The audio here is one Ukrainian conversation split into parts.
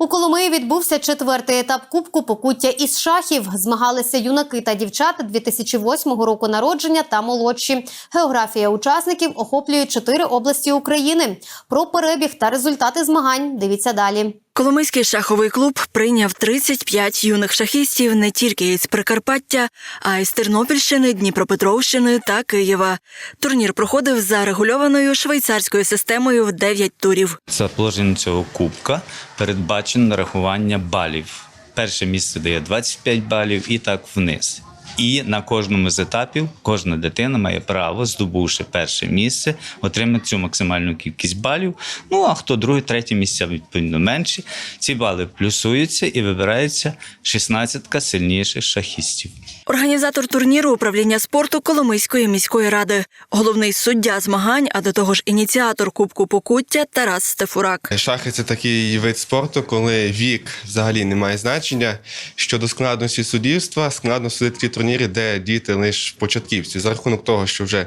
У Коломиї відбувся четвертий етап Кубку Покуття із шахів. Змагалися юнаки та дівчата 2008 року народження та молодші. Географія учасників охоплює чотири області України. Про перебіг та результати змагань дивіться далі. Коломийський шаховий клуб прийняв 35 юних шахістів не тільки із Прикарпаття, а й з Тернопільщини, Дніпропетровщини та Києва. Турнір проходив за регульованою швейцарською системою в 9 турів. За положенням цього кубка передбачено нарахування балів. Перше місце дає 25 балів і так вниз. І на кожному з етапів кожна дитина має право, здобувши перше місце, отримати цю максимальну кількість балів. Ну а хто друге, третє місця відповідно менші. Ці бали плюсуються і вибирається 16 сильніших шахістів. Організатор турніру управління спорту Коломийської міської ради, головний суддя змагань, а до того ж ініціатор Кубку Покуття Тарас Стефурак. Шахи це такий вид спорту, коли вік взагалі не має значення. Щодо складності суддівства, складно судити ті турніри, де діти лише початківці. За рахунок того, що вже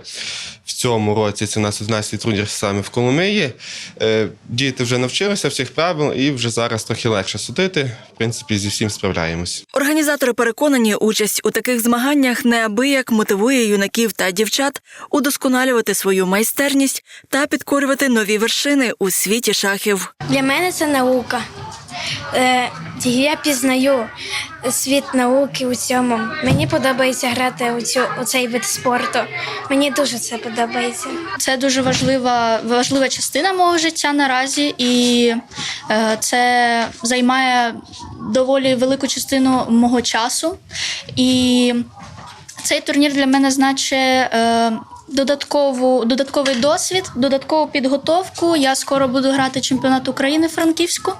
в цьому році це у нас 11 турнір саме в Коломиї. е, Діти вже навчилися всіх правил і вже зараз трохи легше судити. В принципі, зі всім справляємось. Організатори переконані, участь у таких змаганнях неабияк мотивує юнаків та дівчат удосконалювати свою майстерність та підкорювати нові вершини у світі шахів. Для мене це наука. Е, Я пізнаю світ науки у цьому. Мені подобається грати у, цю, у цей вид спорту. Мені дуже це подобається. Це дуже важлива, важлива частина мого життя наразі, і е, це займає доволі велику частину мого часу. І цей турнір для мене значить е, додаткову, додатковий досвід, додаткову підготовку. Я скоро буду грати чемпіонат України Франківську.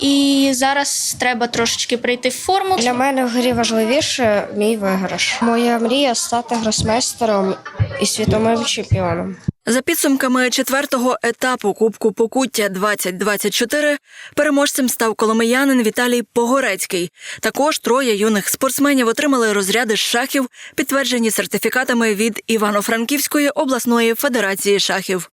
І зараз треба трошечки прийти в форму. Для мене в грі важливіше мій виграш. Моя мрія стати гросмейстером і світовим чемпіоном. За підсумками четвертого етапу Кубку Покуття 2024 переможцем став коломиянин Віталій Погорецький. Також троє юних спортсменів отримали розряди шахів, підтверджені сертифікатами від Івано-Франківської обласної федерації шахів.